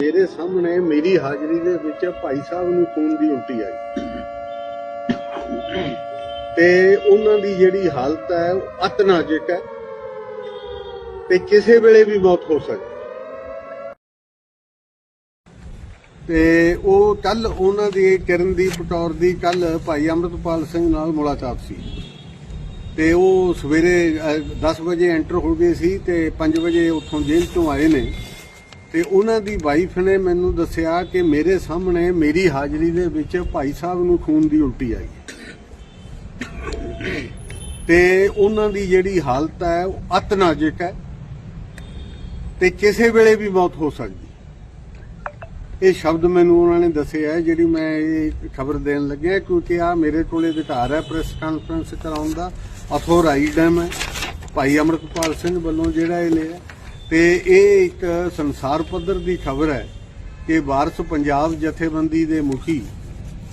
ਮੇਰੇ ਸਾਹਮਣੇ ਮੇਰੀ ਹਾਜ਼ਰੀ ਦੇ ਵਿੱਚ ਭਾਈ ਸਾਹਿਬ ਨੂੰ ਖੂਨ ਦੀ ਉਲਟੀ ਆਈ। ਤੇ ਉਹਨਾਂ ਦੀ ਜਿਹੜੀ ਹਾਲਤ ਹੈ, ਉਹ ਅਤ ਨਾਜ਼ੁਕ ਹੈ ਤੇ ਕਿਸੇ ਵੇਲੇ ਵੀ ਮੌਤ ਹੋ ਸਕਦੀ ਤੇ ਉਹ ਕੱਲ ਉਹਨਾਂ ਦੀ ਕਿਰਨਦੀਪ ਕੌਰ ਦੀ ਕੱਲ ਭਾਈ ਅੰਮ੍ਰਿਤਪਾਲ ਸਿੰਘ ਨਾਲ ਮੁਲਾਕਾਤ ਸੀ। ਤੇ ਉਹ ਸਵੇਰੇ 10 ਵਜੇ ਐਂਟਰ ਹੋ ਗਏ ਸੀ ਤੇ 5 ਵਜੇ ਉੱਥੋਂ ਜੇਲ੍ਹ ਤੋਂ ਆਏ ਨੇ। ਤੇ ਉਹਨਾਂ ਦੀ ਵਾਈਫ ਨੇ ਮੈਨੂੰ ਦੱਸਿਆ ਕਿ ਮੇਰੇ ਸਾਹਮਣੇ ਮੇਰੀ ਹਾਜ਼ਰੀ ਦੇ ਵਿੱਚ ਭਾਈ ਸਾਹਿਬ ਨੂੰ ਖੂਨ ਦੀ ਉਲਟੀ ਆਈ ਤੇ ਉਹਨਾਂ ਦੀ ਜਿਹੜੀ ਹਾਲਤ ਹੈ, ਉਹ ਅਤ ਨਾਜ਼ੁਕ ਹੈ ਤੇ ਕਿਸੇ ਵੇਲੇ ਵੀ ਮੌਤ ਹੋ ਸਕਦੀ ਇਹ ਸ਼ਬਦ ਮੈਨੂੰ ਉਹਨਾਂ ਨੇ ਦੱਸਿਆ ਜਿਹੜੀ ਮੈਂ ਇਹ ਖਬਰ ਦੇਣ ਲੱਗਿਆ ਕਿਉਂਕਿ ਆ ਮੇਰੇ ਕੋਲੇ ਅਧਿਕਾਰ ਹੈ ਪ੍ਰੈਸ ਕਾਨਫਰੰਸ ਕਰਾਉਣ ਦਾ। ਅਥੋਰਾਈਜ਼ਡ ਹੈ ਮੈਂ। ਭਾਈ ਅਮਰਤਪਾਲ ਸਿੰਘ ਵੱਲੋਂ ਜਿਹੜਾ ਇਹ ਲਿਆ ਤੇ ਇਹ ਇੱਕ ਸੰਸਾਰ ਪੱਧਰ ਦੀ ਖਬਰ ਹੈ ਕਿ ਵਾਰਸ ਪੰਜਾਬ ਜਥੇਬੰਦੀ ਦੇ ਮੁਖੀ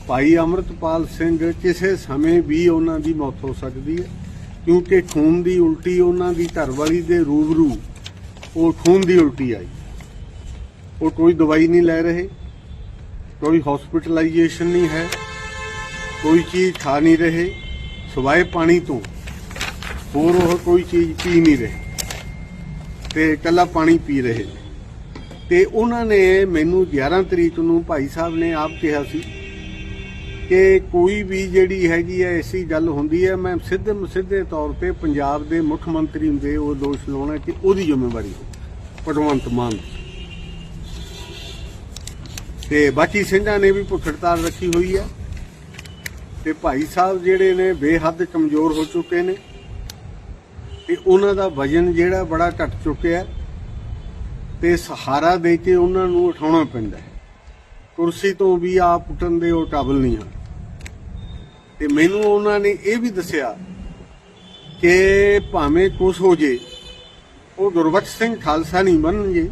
ਭਾਈ ਅਮਰਤਪਾਲ ਸਿੰਘ ਕਿਸੇ ਸਮੇਂ ਵੀ ਉਹਨਾਂ ਦੀ ਮੌਤ ਹੋ ਸਕਦੀ ਹੈ, ਕਿਉਂਕਿ ਖੂਨ ਦੀ ਉਲਟੀ ਉਹਨਾਂ ਦੀ ਘਰਵਾਲੀ ਦੇ ਰੂਬਰੂ, ਉਹ ਖੂਨ ਦੀ ਉਲਟੀ ਆਈ। ਉਹ ਕੋਈ ਦਵਾਈ ਨਹੀਂ ਲੈ ਰਹੇ, ਕੋਈ ਹਸਪੀਟਲਾਈਜੇਸ਼ਨ ਨਹੀਂ ਹੈ, ਕੋਈ ਚੀਜ਼ ਖਾ ਨਹੀਂ ਰਹੇ, ਸਵਾਏ ਪਾਣੀ ਤੋਂ ਹੋਰ ਉਹ ਕੋਈ ਚੀਜ਼ ਪੀ ਨਹੀਂ ਰਹੇ। ਤੇ ਇਕੱਲਾ ਪਾਣੀ ਪੀ ਰਹੇ ਨੇ ਤੇ ਉਹਨਾਂ ਨੇ ਮੈਨੂੰ 11 ਤਰੀਕ ਨੂੰ ਭਾਈ ਸਾਹਿਬ ਨੇ ਆਪ ਕਿਹਾ ਸੀ ਕਿ ਕੋਈ ਵੀ ਜਿਹੜੀ ਹੈਗੀ ਹੈ, ਐਸੀ ਗੱਲ ਹੁੰਦੀ ਹੈ, ਮੈਂ ਸਿੱਧੇ ਸਿੱਧੇ ਤੌਰ ਤੇ ਪੰਜਾਬ ਦੇ ਮੁੱਖ ਮੰਤਰੀ ਦੇ ਉਹ ਦੋਸ਼ ਲਾਉਣਾ ਕਿ ਉਹਦੀ ਜ਼ਿੰਮੇਵਾਰੀ ਹੋ, ਭਗਵੰਤ ਮਾਨ ਦੀ। ਤੇ ਬਾਕੀ ਸਿੰਘਾਂ ਨੇ ਵੀ ਭੁੱਖ ਹੜਤਾਲ ਰੱਖੀ ਹੋਈ ਹੈ ਤੇ ਭਾਈ ਸਾਹਿਬ ਜਿਹੜੇ ਨੇ ਬੇਹੱਦ ਕਮਜ਼ੋਰ ਹੋ ਚੁੱਕੇ ਨੇ ਤੇ ਉਹਨਾਂ ਦਾ ਵਜਨ ਜਿਹੜਾ ਬੜਾ ਘਟ ਚੁੱਕਿਆ ਹੈ ਤੇ ਸਹਾਰਾ ਦੇ ਕੇ ਉਹਨਾਂ ਨੂੰ ਉਠਾਉਣਾ ਪੈਂਦਾ ਹੈ। ਕੁਰਸੀ ਤੋਂ ਵੀ ਆਪ ਉੱਠਣ ਦੇ ਉਹ ਕਾਬਲ ਨਹੀਂ ਹਨ। ਤੇ ਮੈਨੂੰ ਉਹਨਾਂ ਨੇ ਇਹ ਵੀ ਦੱਸਿਆ ਕਿ ਭਾਵੇਂ ਕੁਛ ਹੋ ਜੇ, ਉਹ ਗੁਰਬਖਸ਼ ਸਿੰਘ ਖਾਲਸਾ ਨਹੀਂ ਬਣਨਗੇ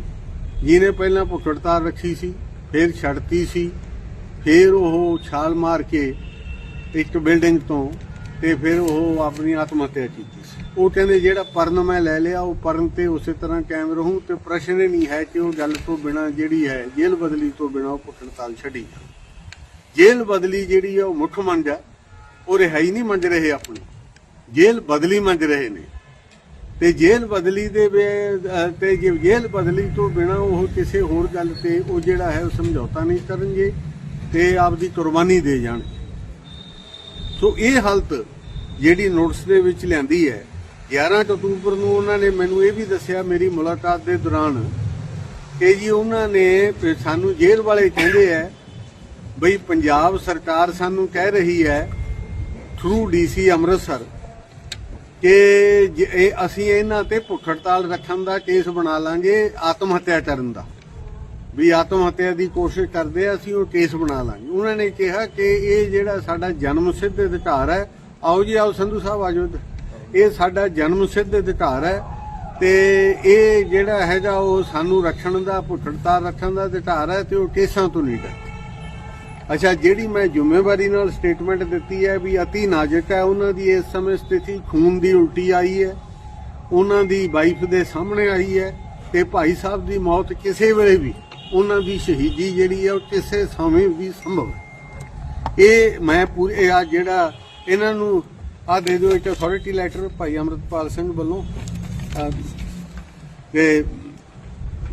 ਜਿਹਨੇ ਪਹਿਲਾਂ ਭੁੱਖ ਰੱਖੀ ਸੀ, ਫਿਰ ਛੱਡਤੀ ਸੀ, ਫਿਰ ਉਹ ਛਾਲ ਮਾਰ ਕੇ ਇੱਕ ਬਿਲਡਿੰਗ ਤੋਂ ਤੇ ਫਿਰ ਉਹ ਆਪਣੀ ਆਤਮ ਹੱਤਿਆ ਕੀਤੀ। ਸੀ ਉਹ ਕਹਿੰਦੇ ਜਿਹੜਾ ਪਰਨ ਮੈਂ ਲੈ ਲਿਆ, ਉਹ ਪਰਨ ਤੇ ਉਸੇ ਤਰ੍ਹਾਂ ਕਾਇਮ ਰਹੂੰ ਤੇ ਪ੍ਰਸ਼ਨ ਹੀ ਨਹੀਂ ਹੈ ਕਿ ਉਹ ਗੱਲ ਤੋਂ ਬਿਨਾ ਜਿਹੜੀ ਹੈ, ਜੇਲ੍ਹ ਬਦਲੀ ਤੋਂ ਬਿਨਾ ਉਹ ਭੁੱਖ ਹੜਤਾਲ ਛੱਡੀ ਜੇਲ੍ਹ ਬਦਲੀ ਜਿਹੜੀ ਹੈ ਉਹ ਮੁੱਖ ਮੰਗ ਹੈ ਉਹ ਰਿਹਾਈ ਨਹੀਂ ਮੰਗ ਰਹੇ ਆਪਣੀ। ਜੇਲ੍ਹ ਬਦਲੀ ਮੰਗ ਰਹੇ ਨੇ। ਤੇ ਜੇਲ੍ਹ ਬਦਲੀ ਦੇ ਵੇ- ਤੇ ਜੇਲ੍ਹ ਬਦਲੀ ਤੋਂ ਬਿਨਾ ਉਹ ਕਿਸੇ ਹੋਰ ਗੱਲ ਤੇ ਉਹ ਜਿਹੜਾ ਹੈ, ਉਹ ਸਮਝੌਤਾ ਨਹੀਂ ਕਰਨਗੇ ਤੇ ਆਪਦੀ ਕੁਰਬਾਨੀ ਦੇ ਜਾਣਗੇ। ਸੋ ਇਹ ਹਾਲਤ ਜਿਹੜੀ ਨੋਟਿਸ ਦੇ ਵਿੱਚ ਲਿਆਂਦੀ ਹੈ 11 ਅਕਤੂਬਰ ਨੂੰ ਉਹਨਾਂ ਨੇ ਮੈਨੂੰ ਇਹ ਵੀ ਦੱਸਿਆ, ਮੇਰੀ ਮੁਲਾਕਾਤ ਦੇ ਦੌਰਾਨ ਕਿ ਜੀ ਉਹਨਾਂ ਨੇ ਸਾਨੂੰ ਜੇਲ੍ਹ ਵਾਲੇ ਕਹਿੰਦੇ ਆ, ਬਈ ਪੰਜਾਬ ਸਰਕਾਰ ਸਾਨੂੰ ਕਹਿ ਰਹੀ ਹੈ ਥਰੂ ਡੀਸੀ ਅੰਮ੍ਰਿਤਸਰ ਕਿ ਇਹ ਅਸੀਂ ਇਹਨਾਂ ਤੇ ਭੁੱਖ ਹੜਤਾਲ ਰੱਖਣ ਦਾ ਕੇਸ ਬਣਾ ਲਾਂਗੇ, ਆਤਮ ਹੱਤਿਆ ਕਰਨ ਦਾ। ਵੀ ਆਤਮ ਹੱਤਿਆ ਦੀ ਕੋਸ਼ਿਸ਼ ਕਰਦੇ ਆ, ਅਸੀਂ ਉਹ ਕੇਸ ਬਣਾ ਲਾਂਗੇ ਉਹਨਾਂ ਨੇ ਕਿਹਾ ਕਿ ਇਹ ਜਿਹੜਾ ਸਾਡਾ ਜਨਮ ਸਿੱਧ ਅਧਿਕਾਰ ਹੈ, ਆਓ ਜੀ, ਆਓ ਸੰਧੂ ਸਾਹਿਬ ਆਜੋ ਇੱਧਰ। ਇਹ ਸਾਡਾ ਜਨਮ ਸਿੱਧ ਅਧਿਕਾਰ ਹੈ ਤੇ ਇਹ ਜਿਹੜਾ ਹੈਗਾ ਉਹ ਸਾਨੂੰ ਰੱਖਣ ਦਾ ਭੁੱਖ ਰੱਖਣ ਦਾ ਅਧਿਕਾਰ ਹੈ ਤੇ ਉਹ ਕੇਸਾਂ ਤੋਂ ਨਹੀਂ ਡਰਦੇ ਅੱਛਾ, ਜਿਹੜੀ ਮੈਂ ਜ਼ਿੰਮੇਵਾਰੀ ਨਾਲ ਸਟੇਟਮੈਂਟ ਦਿੱਤੀ ਹੈ ਵੀ ਅਤੀ ਨਾਜ਼ੁਕ ਹੈ, ਉਹਨਾਂ ਦੀ ਇਸ ਸਮੇਂ ਸਥਿਤੀ ਖੂਨ ਦੀ ਉਲਟੀ ਆਈ ਹੈ, ਉਹਨਾਂ ਦੀ ਵਾਈਫ ਦੇ ਸਾਹਮਣੇ ਆਈ ਹੈ ਤੇ ਭਾਈ ਸਾਹਿਬ ਦੀ ਮੌਤ ਕਿਸੇ ਵੇਲੇ ਵੀ ਉਹਨਾਂ ਦੀ ਸ਼ਹੀਦੀ ਜਿਹੜੀ ਹੈ ਉਹ ਕਿਸੇ ਸਮੇਂ ਵੀ ਸੰਭਵ ਹੈ। ਇਹ ਮੈਂ ਪੂਰੇ ਆ ਜਿਹੜਾ ਇਹਨਾਂ ਨੂੰ ਆ ਦੇ ਦਿਓ, ਇੱਕ ਅਥਾਰਟੀ ਲੈਟਰ ਭਾਈ ਅਮਰਤਪਾਲ ਸਿੰਘ ਵੱਲੋਂ। ਤੇ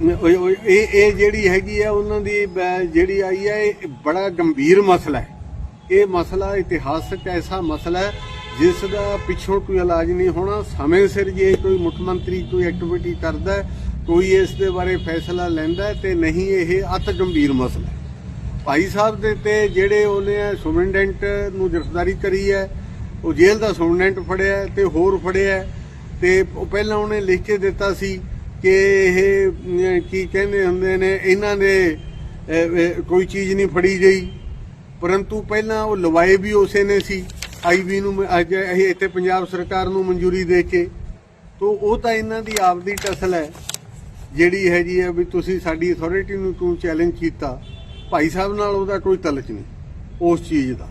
ਇਹ ਇਹ ਜਿਹੜੀ ਹੈਗੀ ਆ ਉਹਨਾਂ ਦੀ ਜਿਹੜੀ ਆਈ ਹੈ ਇਹ ਬੜਾ ਗੰਭੀਰ ਮਸਲਾ ਹੈ। ਇਹ ਮਸਲਾ ਇਤਿਹਾਸਕ ਐਸਾ ਮਸਲਾ ਹੈ ਜਿਸ ਦਾ ਪਿੱਛੋਂ ਕੋਈ ਇਲਾਜ ਨਹੀਂ ਹੋਣਾ, ਸਮੇਂ ਸਿਰ ਜੇ ਕੋਈ ਮੁੱਖ ਮੰਤਰੀ ਕੋਈ ਐਕਟੀਵਿਟੀ ਕਰਦਾ ਕੋਈ ਇਸ ਦੇ ਬਾਰੇ ਫੈਸਲਾ ਲੈਂਦਾ ਹੈ ਤੇ ਨਹੀਂ, ਇਹ ਅਤ ਗੰਭੀਰ ਮਸਲਾ ਹੈ। ਭਾਈ ਸਾਹਿਬ ਦੇ ਤੇ ਜਿਹੜੇ ਉਹਨੇ ਸੁਪਰਡੈਂਟ ਨੂੰ ਗ੍ਰਿਫਤਾਰੀ ਕਰੀ ਹੈ, ਉਹ ਜੇਲ੍ਹ ਦਾ ਸੁਪਰਡੈਂਟ ਫੜਿਆ ਹੈ ਤੇ ਹੋਰ ਫੜਿਆ ਹੈ। ਤੇ ਉਹ ਪਹਿਲਾਂ ਉਹਨੇ ਲਿਖ ਕੇ ਦਿੱਤਾ ਸੀ ਕਿ ਇਹ ਕੀ ਕਹਿੰਦੇ ਹੁੰਦੇ ਨੇ, ਇਹਨਾਂ ਦੇ ਕੋਈ ਚੀਜ਼ ਨਹੀਂ ਫੜੀ ਗਈ। ਪਰੰਤੂ ਪਹਿਲਾਂ ਉਹ ਲਵਾਏ ਵੀ ਉਸੇ ਨੇ ਸੀ। ਆਈਬੀ ਨੂੰ ਅੱਜ ਇਹ ਇੱਥੇ ਪੰਜਾਬ ਸਰਕਾਰ ਨੂੰ ਮਨਜ਼ੂਰੀ ਦੇ ਕੇ। ਤੋਂ ਉਹ ਤਾਂ ਇਹਨਾਂ ਦੀ ਆਪਦੀ ਟਸਲ ਹੈ। ਜਿਹੜੀ ਹੈਗੀ ਹੈ ਵੀ ਤੁਸੀਂ ਸਾਡੀ ਅਥਾਰਟੀ ਨੂੰ ਕਿਉਂ ਚੈਲੰਜ ਕੀਤਾ ਭਾਈ ਸਾਹਿਬ ਨਾਲ ਉਹਦਾ ਕੋਈ ਤਲਕ ਨਹੀਂ ਉਸ ਚੀਜ਼ ਦਾ।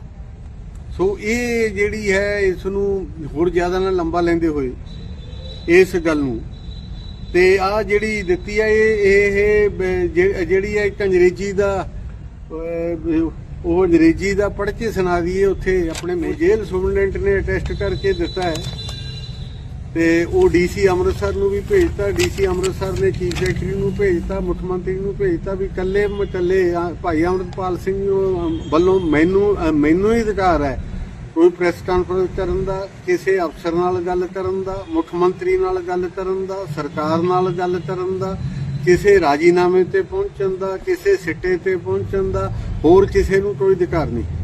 ਸੋ ਇਹ ਜਿਹੜੀ ਹੈ ਇਸ ਨੂੰ ਹੋਰ ਜ਼ਿਆਦਾ ਨਾ ਲੰਬਾ ਲੈਂਦੇ ਹੋਏ ਇਸ ਗੱਲ ਨੂੰ। ਤੇ ਆ ਜਿਹੜੀ ਦਿੱਤੀ ਹੈ ਇਹ ਇਹ ਜਿਹੜੀ ਹੈ ਇੱਕ ਅੰਗਰੇਜ਼ੀ ਦਾ ਉਹ ਅੰਗਰੇਜ਼ੀ ਦਾ ਪੜ੍ਹ ਕੇ ਸੁਣਾ ਦਈਏ ਉੱਥੇ ਆਪਣੇ ਜੇਲ੍ਹ ਸੁਪਰਡੈਂਟ ਨੇ ਅਟੈਸਟ ਕਰਕੇ ਦਿੱਤਾ ਹੈ। ਤੇ ਉਹ ਡੀਸੀ ਅੰਮ੍ਰਿਤਸਰ ਨੂੰ ਵੀ ਭੇਜਤਾ ਡੀਸੀ ਅੰਮ੍ਰਿਤਸਰ ਨੇ ਚੀਫ ਸੈਕਟਰੀ ਨੂੰ ਭੇਜਤਾ ਮੁੱਖ ਮੰਤਰੀ ਨੂੰ ਭੇਜਤਾ ਵੀ ਕੱਲੇ ਮਕੱਲੇ ਭਾਈ ਅੰਮ੍ਰਿਤਪਾਲ ਸਿੰਘ ਨੂੰ, ਵੱਲੋਂ ਮੈਨੂੰ ਮੈਨੂੰ ਹੀ ਅਧਿਕਾਰ ਹੈ ਕੋਈ ਪ੍ਰੈਸ ਕਾਨਫਰੰਸ ਕਰਨ ਦਾ ਕਿਸੇ ਅਫਸਰ ਨਾਲ ਗੱਲ ਕਰਨ ਦਾ ਮੁੱਖ ਮੰਤਰੀ ਨਾਲ ਗੱਲ ਕਰਨ ਦਾ ਸਰਕਾਰ ਨਾਲ ਗੱਲ ਕਰਨ ਦਾ ਕਿਸੇ ਰਾਜੀਨਾਮੇ ਤੇ ਪਹੁੰਚਣ ਦਾ ਕਿਸੇ ਸਿੱਟੇ ਤੇ ਪਹੁੰਚਣ ਦਾ ਹੋਰ ਕਿਸੇ ਨੂੰ ਕੋਈ ਅਧਿਕਾਰ ਨਹੀਂ।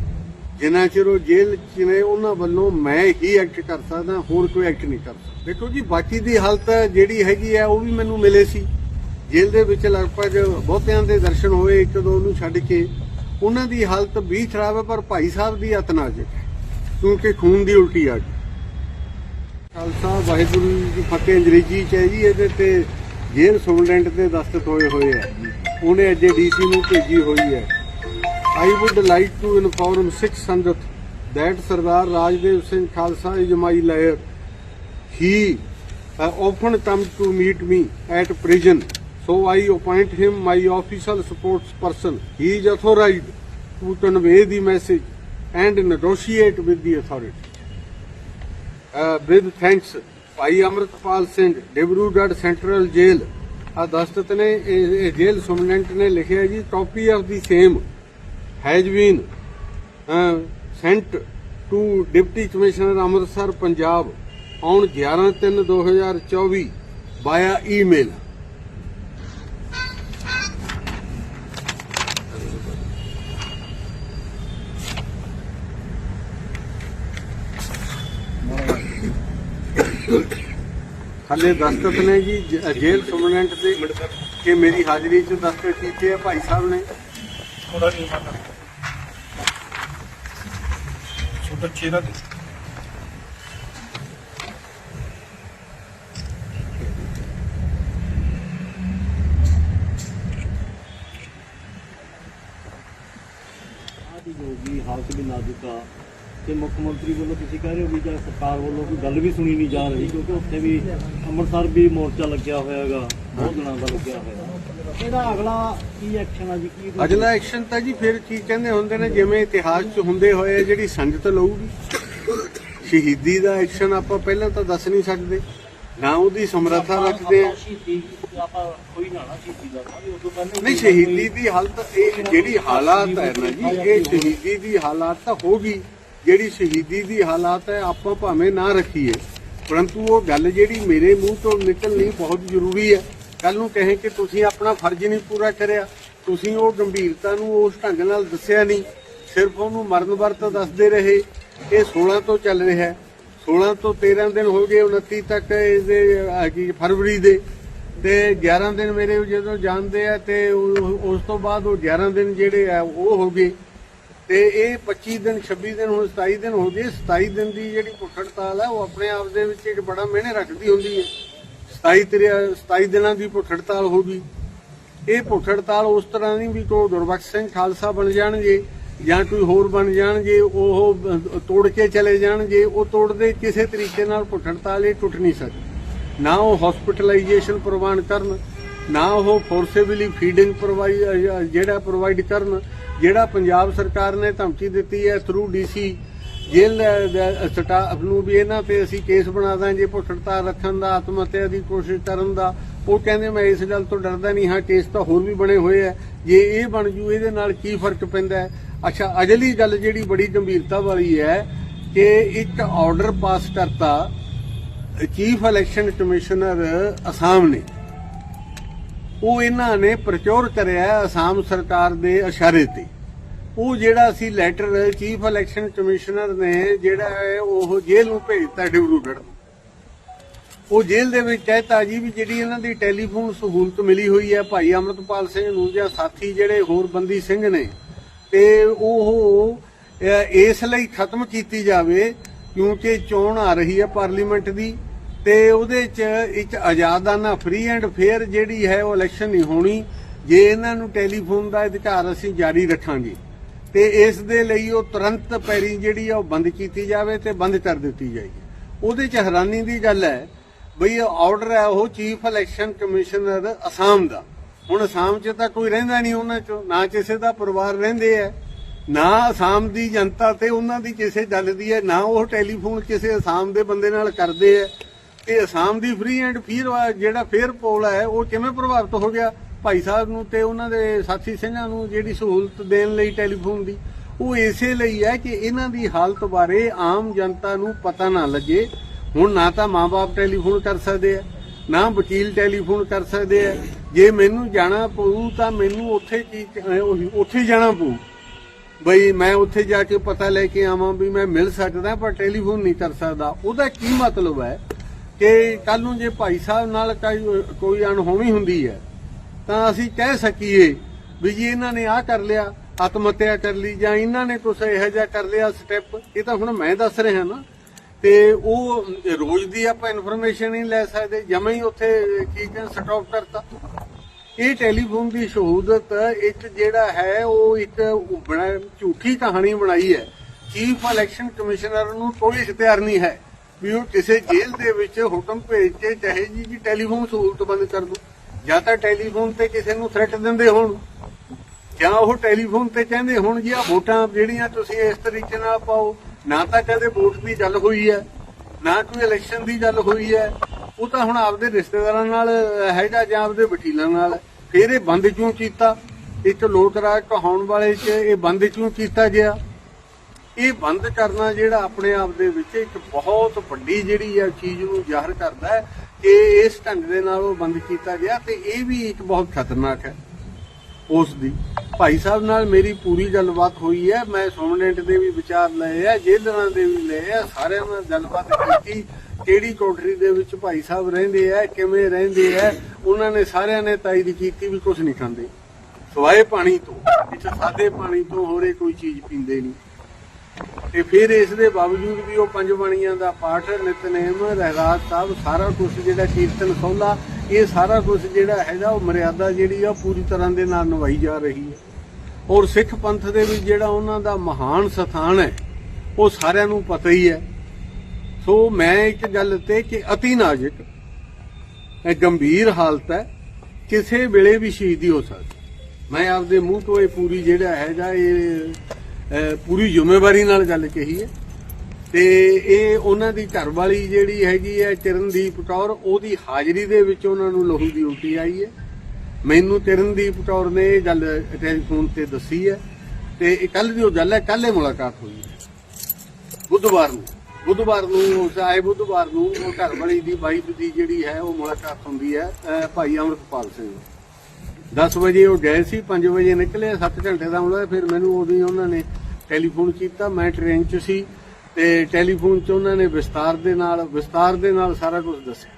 ਜਿੰਨਾ ਚਿਰ ਉਹ ਜੇਲ੍ਹ ਚ ਨੇ, ਉਹਨਾਂ ਵੱਲੋਂ ਮੈਂ ਹੀ ਐਕਟ ਕਰ ਸਕਦਾ, ਹੋਰ ਕੋਈ ਐਕਟ ਨਹੀਂ ਕਰ ਸਕਦਾ। ਦੇਖੋ ਜੀ, ਬਾਕੀ ਦੀ ਹਾਲਤ ਜਿਹੜੀ ਹੈਗੀ ਆ, ਉਹ ਵੀ ਮੈਨੂੰ ਮਿਲੇ ਸੀ। ਜੇਲ੍ਹ ਦੇ ਵਿੱਚ ਲਗਭਗ ਬਹੁਤਿਆਂ ਦੇ ਦਰਸ਼ਨ ਹੋਏ ਇੱਕ ਦੋ ਨੂੰ ਛੱਡ ਕੇ। ਉਹਨਾਂ ਦੀ ਹਾਲਤ ਵੀ ਖਰਾਬ ਹੈ, ਪਰ ਭਾਈ ਸਾਹਿਬ ਦੀ ਅਤਨਾਜਕ ਹੈ, ਕਿਉਂਕਿ ਖੂਨ ਦੀ ਉਲਟੀ ਆ ਗਈ। ਖਾਲਸਾ, ਵਾਹਿਗੁਰੂ ਦੀ ਫਤਿਹ, ਅੰਗਰੇਜ਼ੀ ਚ ਹੈ ਜੀ, ਇਹਦੇ ਤੇ ਜੇਲ੍ਹ ਸੁਪਰਡੈਂਟ ਦੇ ਦਸਤਖਤ ਹੋਏ ਹੋਏ ਆ ਉਹਨੇ ਅੱਜ ਡੀਸੀ ਨੂੰ ਭੇਜੀ ਹੋਈ ਹੈ। I would like to inform Sikh Sangat that Sardar Rajdev Singh Khalsa is my lawyer. He uh, often comes to meet me at prison, so I appoint him my official spokesperson. He is authorized to convey the message and negotiate with the authorities. Uh, with thanks, ਭਾਈ Amritpal Singh Dibrugarh central jail ਆ ਦਸਤਖਤ ਨੇ ਇਹ ਇਹ ਜੇਲ੍ਹ superintendent ਨੇ ਲਿਖਿਆ ਜੀ copy of the same has been sent to deputy commissioner Amritsar Punjab on 11/3/2024 via email ਹਲੇ ਦਸਤਕ ਨੇ ਜੀ ਜੇਲ੍ਹ ਸੁਪਰਡੈਂਟ ਦੇ ਕਿ ਮੇਰੀ ਹਾਜ਼ਰੀ 'ਚ ਦਸਤਕ ਕੀਤੀ ਹੈ ਭਾਈ ਸਾਹਿਬ ਨੇ ਥੋੜਾ ਨਹੀਂ ਪਤਾ ਛੋਟਾ ਚਿਹਰਾ ਦੇ। ਵੀ ਹਾਲਤ ਵੀ ਨਾਜ਼ੁਕ ਆ ਤੇ ਮੁੱਖ ਮੰਤਰੀ ਵੱਲੋਂ ਤੁਸੀਂ ਕਹਿ ਰਹੇ ਹੋ ਵੀ ਜਾਂ ਸਰਕਾਰ ਵੱਲੋਂ ਕੋਈ ਗੱਲ ਵੀ ਸੁਣੀ ਨਹੀਂ ਜਾ ਰਹੀ ਕਿਉਂਕਿ ਉੱਥੇ ਵੀ ਅੰਮ੍ਰਿਤਸਰ ਵੀ ਮੋਰਚਾ ਲੱਗਿਆ ਹੋਇਆ ਹੈਗਾ। ਬਹੁਤ ਦਿਨਾਂ ਦਾ ਲੱਗਿਆ ਹੋਇਆ। ਇਹਦਾ ਅਗਲਾ ਕੀ ਐਕਸ਼ਨ ਆ ਜੀ? ਕੀ ਤੁਸੀਂ- ਅਗਲਾ ਐਕਸ਼ਨ ਤਾਂ ਜੀ ਫਿਰ ਕੀ ਕਹਿੰਦੇ ਹੁੰਦੇ ਨੇ ਜਿਵੇਂ ਇਤਿਹਾਸ 'ਚ ਹੁੰਦੇ ਹੋਏ ਜਿਹੜੀ ਸੰਗਤ ਲਊਗੀ। ਸ਼ਹੀਦੀ ਦਾ ਐਕਸ਼ਨ ਆਪਾਂ ਪਹਿਲਾਂ ਤਾਂ ਦੱਸ ਨਹੀਂ ਸਕਦੇ। ਨਾ ਉਹਦੀ ਸਮਰੱਥਾ ਰੱਖਦੇ ਨਹੀਂ ਸ਼ਹੀਦੀ ਦੀ ਹਾਲਤ ਇਹ ਜਿਹੜੀ ਹਾਲਾਤ ਹੈ ਨਾ ਜੀ ਇਹ ਸ਼ਹੀਦੀ ਦੀ ਹਾਲਾਤ ਤਾਂ ਹੋਗੀ ਜਿਹੜੀ ਸ਼ਹੀਦੀ ਦੀ ਹਾਲਾਤ ਹੈ ਆਪਾਂ ਭਾਵੇਂ ਨਾ ਰੱਖੀਏ। ਪਰੰਤੂ ਉਹ ਗੱਲ ਜਿਹੜੀ ਮੇਰੇ ਮੂੰਹ ਤੋਂ ਨਿਕਲਣੀ ਬਹੁਤ ਜ਼ਰੂਰੀ ਹੈ। ਕੱਲ ਨੂੰ ਕਹੇ ਕਿ ਤੁਸੀਂ ਆਪਣਾ ਫਰਜ਼ ਨਹੀਂ ਪੂਰਾ ਕਰਿਆ। ਤੁਸੀਂ ਉਹ ਗੰਭੀਰਤਾ ਨੂੰ ਉਸ ਢੰਗ ਨਾਲ ਦੱਸਿਆ ਨਹੀਂ। ਸਿਰਫ ਉਹਨੂੰ ਮਰਨ ਵਰਤ ਦੱਸਦੇ ਰਹੇ। ਇਹ 16 ਤੋਂ ਚੱਲ ਰਿਹਾ ਹੈ। 16 ਤੋਂ 13 ਦਿਨ ਹੋ ਗਏ 29 ਤੱਕ ਇਹਦੇ ਕੀ ਫਰਵਰੀ ਦੇ। ਤੇ 11 ਦਿਨ ਮੇਰੇ ਜਦੋਂ ਜਾਂਦੇ ਆ ਤੇ ਉਸ ਤੋਂ ਬਾਅਦ ਉਹ 11 ਦਿਨ ਜਿਹੜੇ ਆ ਉਹ ਹੋ ਗਏ। ਤੇ ਇਹ 25 ਦਿਨ 26 ਦਿਨ, ਹੁਣ 27 ਦਿਨ ਹੋ ਗਏ। 27 ਦਿਨ ਦੀ ਜਿਹੜੀ ਭੁੱਖ ਹੜਤਾਲ ਹੈ ਉਹ ਆਪਣੇ ਆਪ ਦੇ ਵਿੱਚ ਇੱਕ ਬੜਾ ਮਿਹਨੇ ਰੱਖਦੀ ਹੁੰਦੀ ਹੈ। 27 ਤੇਰੇ 27 ਦਿਨਾਂ ਦੀ ਭੁੱਖ ਹੜਤਾਲ ਹੋ ਗਈ। ਇਹ ਭੁੱਖ ਹੜਤਾਲ ਉਸ ਤਰ੍ਹਾਂ ਨਹੀਂ ਵੀ ਕੋਈ ਗੁਰਬਖਸ਼ ਸਿੰਘ ਖਾਲਸਾ ਬਣ ਜਾਣਗੇ ਜਾਂ ਕੋਈ ਹੋਰ ਬਣ ਜਾਣਗੇ, ਉਹ ਤੋੜ ਕੇ ਚਲੇ ਜਾਣਗੇ। ਉਹ ਤੋੜਦੇ ਕਿਸੇ ਤਰੀਕੇ ਨਾਲ ਭੁੱਖ ਹੜਤਾਲ ਇਹ ਟੁੱਟ ਨਹੀਂ ਸਕਦੀ। ਨਾ ਉਹ ਹਸਪੀਟਲਾਈਜੇਸ਼ਨ ਪ੍ਰਵਾਨ ਕਰਨ, ਨਾ ਉਹ ਫੋਰਸੇਬਲੀ ਫੀਡਿੰਗ ਪ੍ਰੋਵਾਈਡ ਜਿਹੜਾ ਪ੍ਰੋਵਾਈਡ ਕਰਨ, ਜਿਹੜਾ ਪੰਜਾਬ ਸਰਕਾਰ ਨੇ ਧਮਕੀ ਦਿੱਤੀ ਹੈ ਥਰੂ ਡੀਸੀ ਜੇਲ੍ਹ ਸਟਾਫ ਨੂੰ ਵੀ ਇਹਨਾਂ ਤੇ ਅਸੀਂ ਕੇਸ ਬਣਾ ਦਾਂਗੇ ਭੁੱਖ ਹੜਤਾਲ ਰੱਖਣ ਦਾ, ਆਤਮ ਹੱਤਿਆ ਦੀ ਕੋਸ਼ਿਸ਼ ਕਰਨ ਦਾ। ਉਹ ਕਹਿੰਦੇ ਮੈਂ ਇਸ ਗੱਲ ਤੋਂ ਡਰਦਾ ਨਹੀਂ ਹਾਂ, ਕੇਸ ਤਾਂ ਹੋਰ ਵੀ ਬਣੇ ਹੋਏ ਆ। ਜੇ ਇਹ ਬਣ ਜੂ, ਇਹਦੇ ਨਾਲ ਕੀ ਫ਼ਰਕ ਪੈਂਦਾ ਅੱਛਾ, ਅਗਲੀ ਗੱਲ ਜਿਹੜੀ ਬੜੀ ਗੰਭੀਰਤਾ ਵਾਲੀ ਹੈ ਕਿ ਇੱਕ ਆਰਡਰ ਪਾਸ ਕਰਤਾ ਚੀਫ ਇਲੈਕਸ਼ਨ ਕਮਿਸ਼ਨਰ ਅਸਾਮ ਨੇ। ਉਹ ਇਹਨਾਂ ਨੇ ਪ੍ਰਚੋਰ ਕਰਿਆ ਅਸਾਮ ਸਰਕਾਰ ਦੇ ਇਸ਼ਾਰੇ ਤੇ। ਉਹ ਜਿਹੜਾ ਅਸੀਂ ਲੈਟਰ ਚੀਫ ਇਲੈਕਸ਼ਨ ਕਮਿਸ਼ਨਰ ਨੇ ਜਿਹੜਾ ਹੈ, ਉਹ ਜੇਲ੍ਹ ਨੂੰ ਭੇਜਤਾ ਡਿਬਰੂਗੜ੍ਹ ਉਹ ਜੇਲ੍ਹ ਦੇ ਵਿੱਚ ਕਹਿਤਾ ਜੀ ਵੀ ਜਿਹੜੀ ਇਹਨਾਂ ਦੀ ਟੈਲੀਫੋਨ ਸਹੂਲਤ ਮਿਲੀ ਹੋਈ ਹੈ ਭਾਈ ਅਮਰਤਪਾਲ ਸਿੰਘ ਨੂੰ ਜਾਂ ਸਾਥੀ ਜਿਹੜੇ ਹੋਰ ਬੰਦੀ ਸਿੰਘ ਨੇ, ਤੇ ਉਹ ਇਸ ਲਈ ਖਤਮ ਕੀਤੀ ਜਾਵੇ ਕਿਉਂਕਿ ਚੋਣ ਆ ਰਹੀ ਹੈ ਪਾਰਲੀਮੈਂਟ ਦੀ, ਤੇ ਉਹਦੇ ਚ ਇੱਕ ਆਜ਼ਾਦਾਨਾ ਫ੍ਰੀ ਐਂਡ ਫੇਅਰ ਜਿਹੜੀ ਹੈ ਉਹ ਇਲੈਕਸ਼ਨ ਨਹੀਂ ਹੋਣੀ। ਜੇ ਇਹਨਾਂ ਨੂੰ ਟੈਲੀਫੋਨ ਦਾ ਅਧਿਕਾਰ ਅਸੀਂ ਜਾਰੀ ਰੱਖਾਂਗੇ। ਤੇ ਇਸ ਦੇ ਲਈ ਉਹ ਤੁਰੰਤ ਪੈਰੀ ਜਿਹੜੀ ਆ ਉਹ ਬੰਦ ਕੀਤੀ ਜਾਵੇ ਤੇ ਬੰਦ ਕਰ ਦਿੱਤੀ ਜਾਏਗੀ ਉਹਦੇ ਚ ਹੈਰਾਨੀ ਦੀ ਗੱਲ ਹੈ ਬਈ ਆਰਡਰ ਹੈ ਉਹ ਚੀਫ ਇਲੈਕਸ਼ਨ ਕਮਿਸ਼ਨਰ ਅਸਾਮ ਦਾ। ਹੁਣ ਅਸਾਮ 'ਚ ਤਾਂ ਕੋਈ ਰਹਿੰਦਾ ਨਹੀਂ ਉਹਨਾਂ 'ਚੋਂ, ਨਾ ਕਿਸੇ ਦਾ ਪਰਿਵਾਰ ਰਹਿੰਦੇ ਹੈ ਨਾ ਅਸਾਮ ਦੀ ਜਨਤਾ ਤੇ ਉਹਨਾਂ ਦੀ ਕਿਸੇ ਗੱਲ ਦੀ ਹੈ, ਨਾ ਉਹ ਟੈਲੀਫੋਨ ਕਿਸੇ ਅਸਾਮ ਦੇ ਬੰਦੇ ਨਾਲ ਕਰਦੇ ਹੈ ਇਹ ਅਸਾਮ ਦੀ ਫ੍ਰੀ ਐਂਡ ਫੀਰ ਜਿਹੜਾ ਫੇਅਰ ਪੋਲ ਹੈ, ਉਹ ਕਿਵੇਂ ਪ੍ਰਭਾਵਿਤ ਹੋ ਗਿਆ? ਭਾਈ ਸਾਹਿਬ ਨੂੰ ਤੇ ਉਹਨਾਂ ਦੇ ਸਾਥੀ ਸਿੰਘਾਂ ਨੂੰ ਜਿਹੜੀ ਸਹੂਲਤ ਦੇਣ ਲਈ ਟੈਲੀਫੋਨ ਦੀ, ਉਹ ਇਸੇ ਲਈ ਹੈ ਕਿ ਇਹਨਾਂ ਦੀ ਹਾਲਤ ਬਾਰੇ ਆਮ ਜਨਤਾ ਨੂੰ ਪਤਾ ਨਾ ਲੱਗੇ। ਹੁਣ ਨਾ ਤਾਂ ਮਾਪੇ ਟੈਲੀਫੋਨ ਕਰ ਸਕਦੇ ਆ, ਨਾ ਵਕੀਲ ਟੈਲੀਫੋਨ ਕਰ ਸਕਦੇ ਆ। ਜੇ ਮੈਨੂੰ ਜਾਣਾ ਪਊ ਤਾਂ ਮੈਨੂੰ ਉੱਥੇ ਕੀ ਉੱਥੇ ਜਾਣਾ ਪਊ। ਬਈ ਮੈਂ ਉੱਥੇ ਜਾ ਕੇ ਪਤਾ ਲੈ ਕੇ ਆਵਾਂ ਵੀ ਮੈਂ ਮਿਲ ਸਕਦਾ ਪਰ ਟੈਲੀਫੋਨ ਨਹੀਂ ਕਰ ਸਕਦਾ। ਉਹਦਾ ਕੀ ਮਤਲਬ ਹੈ ਕਿ ਕੱਲ ਨੂੰ ਜੇ ਭਾਈ ਸਾਹਿਬ ਨਾਲ ਕੋਈ ਅਣਹੋਣੀ ਹੁੰਦੀ ਹੈ ਤਾਂ ਅਸੀਂ ਕਹਿ ਸਕੀਏ ਵੀ ਜੀ ਇਹਨਾਂ ਨੇ ਆਹ ਕਰ ਲਿਆ ਆਤਮ ਹੱਤਿਆ ਕਰ ਲਈ ਜਾਂ ਇਹਨਾਂ ਨੇ ਕੁਛ ਇਹੋ ਜਿਹਾ ਕਰ ਲਿਆ ਸਟੈਪ ਇਹ ਤਾਂ ਹੁਣ ਮੈਂ ਦੱਸ ਰਿਹਾ ਨਾ। ਤੇ ਉਹ ਰੋਜ਼ ਦੀ ਆਪਾਂ ਇਨਫੋਰਮੇਸ਼ਨ ਨਹੀਂ ਲੈ ਸਕਦੇ, ਜਮੇ ਹੀ ਉੱਥੇ ਕੀ ਸਟਾਪ ਕਰਤਾ। ਇਹ ਟੈਲੀਫੋਨ ਦੀ ਸ਼ਹੂਦਤ ਇੱਕ ਜਿਹੜਾ ਹੈ, ਉਹ ਇੱਕ ਬਣਾ- ਝੂਠੀ ਕਹਾਣੀ ਬਣਾਈ ਹੈ। ਚੀਫ ਇਲੈਕਸ਼ਨ ਕਮਿਸ਼ਨਰ ਨੂੰ ਕੋਈ ਇਖਤਿਆਰ ਨਹੀਂ ਹੈ ਵੀ ਉਹ ਕਿਸੇ ਜੇਲ੍ਹ ਦੇ ਵਿੱਚ ਹੁਕਮ ਭੇਜ ਕੇ ਚਾਹੇ ਜੀ ਜੀ ਟੈਲੀਫੋਨ ਸਹੂਲਤ ਬੰਦ ਕਰ ਦੋ। ਜਾਂ ਤਾਂ ਟੈਲੀਫੋਨ ਤੇ ਕਿਸੇ ਨੂੰ ਥ੍ਰੈਟ ਦਿੰਦੇ ਹੋਣ, ਜਾਂ ਉਹ ਟੈਲੀਫੋਨ ਤੇ ਕਹਿੰਦੇ ਹੁਣ ਜੀ ਆ ਵੋਟਾਂ ਜਿਹੜੀਆਂ ਤੁਸੀਂ ਇਸ ਤਰੀਕੇ ਨਾਲ ਪਾਓ, ਨਾ ਤਾਂ ਕਦੇ ਵੋਟ ਦੀ ਗੱਲ ਹੋਈ ਹੈ, ਨਾ ਕੋਈ ਇਲੈਕਸ਼ਨ ਦੀ ਗੱਲ ਹੋਈ ਹੈ, ਉਹ ਤਾਂ ਹੁਣ ਆਪਦੇ ਰਿਸ਼ਤੇਦਾਰਾਂ ਨਾਲ, ਹੈਗਾ ਜਾਂ ਆਪਦੇ ਵਕੀਲਾਂ ਨਾਲ, ਫਿਰ ਇਹ ਬੰਦ ਕਿਉਂ ਕੀਤਾ? ਇੱਕ ਲੋਕ ਰਾਜ ਕਹਾਉਣ ਵਾਲੇ 'ਚ ਇਹ ਬੰਦ ਕਿਉਂ ਕੀਤਾ ਗਿਆ? ਇਹ ਬੰਦ ਕਰਨਾ ਜਿਹੜਾ ਆਪਣੇ ਆਪ ਦੇ ਵਿੱਚ ਇੱਕ ਬਹੁਤ ਵੱਡੀ ਜਿਹੜੀ ਆ ਚੀਜ਼ ਨੂੰ ਜ਼ਾਹਰ ਕਰਦਾ ਹੈ ਕਿ ਇਸ ਢੰਗ ਦੇ ਨਾਲ ਉਹ ਬੰਦ ਕੀਤਾ ਗਿਆ ਤੇ ਇਹ ਵੀ ਇੱਕ ਬਹੁਤ ਖਤਰਨਾਕ ਹੈ ਉਸ ਦੀ। ਭਾਈ ਸਾਹਿਬ ਨਾਲ ਮੇਰੀ ਪੂਰੀ ਗੱਲਬਾਤ ਹੋਈ ਹੈ, ਮੈਂ ਸੋਮਨੈਂਟ ਦੇ ਵੀ ਵਿਚਾਰ ਲਏ ਆ ਜੇਲਰਾਂ ਦੇ ਵੀ ਲਏ ਆ, ਸਾਰਿਆਂ ਨਾਲ ਗੱਲਬਾਤ ਕੀਤੀ, ਕਿਹੜੀ ਕੋਠਰੀ ਦੇ ਵਿੱਚ ਭਾਈ ਸਾਹਿਬ ਰਹਿੰਦੇ ਆ, ਕਿਵੇਂ ਰਹਿੰਦੇ ਆ, ਉਹਨਾਂ ਨੇ ਸਾਰਿਆਂ ਨੇ ਤਾਈਦ ਕੀਤੀ ਵੀ ਕੁਝ ਨਹੀਂ ਖਾਂਦੇ। ਸਵਾਏ ਪਾਣੀ ਤੋਂ ਇੱਥੇ ਸਾਦੇ ਪਾਣੀ ਤੋਂ ਹੋਰੇ ਕੋਈ ਚੀਜ਼ ਪੀਂਦੇ ਨਹੀਂ। ਤੇ ਫਿਰ ਇਸ ਦੇ ਬਾਵਜੂਦ ਵੀ ਉਹ ਪੰਜ ਬਾਣੀਆਂ ਦਾ ਪਾਠ, ਨਿਤਨੇਮ ਰਹਿਰਾਤ ਸਾਹਿਬ, ਸਾਰਾ ਕੁਝ ਜਿਹੜਾ ਕੀਰਤਨ ਸੋਲਾ ਇਹ ਸਾਰਾ ਕੁਝ ਜਿਹੜਾ ਹੈਗਾ ਉਹ ਮਰਿਆਦਾ ਜਿਹੜੀ ਆ ਪੂਰੀ ਤਰ੍ਹਾਂ ਦੇ ਨਾਲ ਨਿਭਾਈ ਜਾ ਰਹੀ ਹੈ। ਔਰ ਸਿੱਖ ਪੰਥ ਦੇ ਵਿੱਚ ਜਿਹੜਾ ਉਹਨਾਂ ਦਾ ਮਹਾਨ ਸਥਾਨ ਹੈ, ਉਹ ਸਾਰਿਆਂ ਨੂੰ ਪਤਾ ਹੀ ਹੈ। ਸੋ ਮੈਂ ਇੱਕ ਗੱਲ ਤੇ ਕਿ ਅਤੀ ਨਾਜ਼ੁਕ, ਇਹ ਗੰਭੀਰ ਹਾਲਤ ਹੈ, ਕਿਸੇ ਵੇਲੇ ਵੀ ਸ਼ਹੀਦੀ ਹੋ ਸਕਦੀ। ਮੈਂ ਆਪਦੇ ਮੂੰਹ ਤੋਂ ਇਹ ਪੂਰੀ ਜਿਹੜਾ ਹੈਗਾ ਇਹ ਪੂਰੀ ਜ਼ਿੰਮੇਵਾਰੀ ਨਾਲ ਗੱਲ ਕਹੀ ਹੈ। ਤੇ ਇਹ ਉਹਨਾਂ ਦੀ ਘਰਵਾਲੀ ਜਿਹੜੀ ਹੈਗੀ ਹੈ, ਚਰਨਦੀਪ ਕੌਰ, ਉਹਦੀ ਹਾਜ਼ਰੀ ਦੇ ਵਿੱਚ ਉਹਨਾਂ ਨੂੰ ਲਹੂ ਦੀ ਉਲਟੀ ਆਈ ਹੈ। ਮੈਨੂੰ ਚਰਨਦੀਪ ਕੌਰ ਨੇ ਇਹ ਗੱਲ ਟੈਲੀਫੋਨ ਤੇ ਦੱਸੀ ਹੈ। ਤੇ ਇਹ ਕੱਲ ਦੀ ਉਹ ਗੱਲ ਹੈ, ਕੱਲ੍ਹ ਇਹ ਮੁਲਾਕਾਤ ਹੋਈ ਹੈ। ਬੁੱਧਵਾਰ ਨੂੰ ਬੁੱਧਵਾਰ ਨੂੰ ਉਸ ਆਏ ਬੁੱਧਵਾਰ ਨੂੰ ਉਹ ਘਰ ਦੀ ਵਾਈਫ ਦੀ ਜਿਹੜੀ ਹੈ, ਉਹ ਮੁਲਾਕਾਤ ਹੁੰਦੀ ਹੈ ਭਾਈ ਅਮਰਪਾਲ ਸਿੰਘ 10 ਵਜੇ ਉਹ ਗਏ ਸੀ 5 ਵਜੇ ਨਿਕਲੇ 7 ਘੰਟੇ ਦਾ ਹੁੰਦਾ ਫਿਰ ਮੈਨੂੰ ਉਦੋਂ ਹੀ ਉਹਨਾਂ ਨੇ ਟੈਲੀਫੋਨ ਕੀਤਾ। ਮੈਂ ਟ੍ਰੇਨ 'ਚ ਸੀ ਤੇ ਟੈਲੀਫੋਨ 'ਚ ਉਹਨਾਂ ਨੇ ਵਿਸਤਾਰ ਦੇ ਨਾਲ, ਵਿਸਤਾਰ ਦੇ ਨਾਲ ਸਾਰਾ ਕੁਝ ਦੱਸਿਆ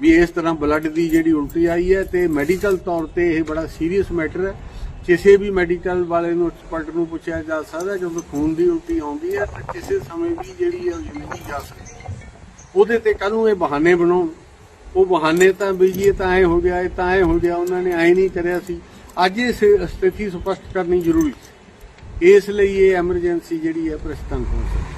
ਵੀ ਇਸ ਤਰ੍ਹਾਂ ਬਲੱਡ ਦੀ ਜਿਹੜੀ ਉਲਟੀ ਆਈ ਹੈ ਤੇ ਮੈਡੀਕਲ ਤੌਰ ਤੇ ਇਹ ਬੜਾ ਸੀਰੀਅਸ ਮੈਟਰ ਹੈ। ਕਿਸੇ ਵੀ ਮੈਡੀਕਲ ਵਾਲੇ ਨੂੰ ਐਕਸਪਰਟ ਨੂੰ ਪੁੱਛਿਆ ਜਾ ਸਕਦਾ ਜਦੋਂ ਖੂਨ ਦੀ ਉਲਟੀ ਆਉਂਦੀ ਹੈ, ਤਾਂ ਕਿਸੇ ਸਮੇਂ ਵੀ ਜਿਹੜੀ ਹੈ ਉਹ ਜ਼ਿੰਦਗੀ ਜਾ ਸਕਦੀ ਉਹਦੇ ਤੇ ਕੱਲ ਨੂੰ ਇਹ ਬਹਾਨੇ ਬਣਾਉਣ ਉਹ ਬਹਾਨੇ ਤਾਂ ਬੀਜੀਏ ਤਾਂ ਐ ਹੋ ਗਿਆ, ਇਹ ਤਾਂ ਐ ਹੋ ਗਿਆ, ਉਹਨਾਂ ਨੇ ਐ ਨਹੀਂ ਕਰਿਆ ਸੀ। ਅੱਜ ਇਹ ਸਥਿਤੀ ਸਪਸ਼ਟ ਕਰਨੀ ਜ਼ਰੂਰੀ। ਸੀ ਇਸ ਲਈ ਇਹ ਐਮਰਜੈਂਸੀ ਜਿਹੜੀ ਹੈ, ਪ੍ਰਸਤਾਵ ਹੋ ਸਕਦੀ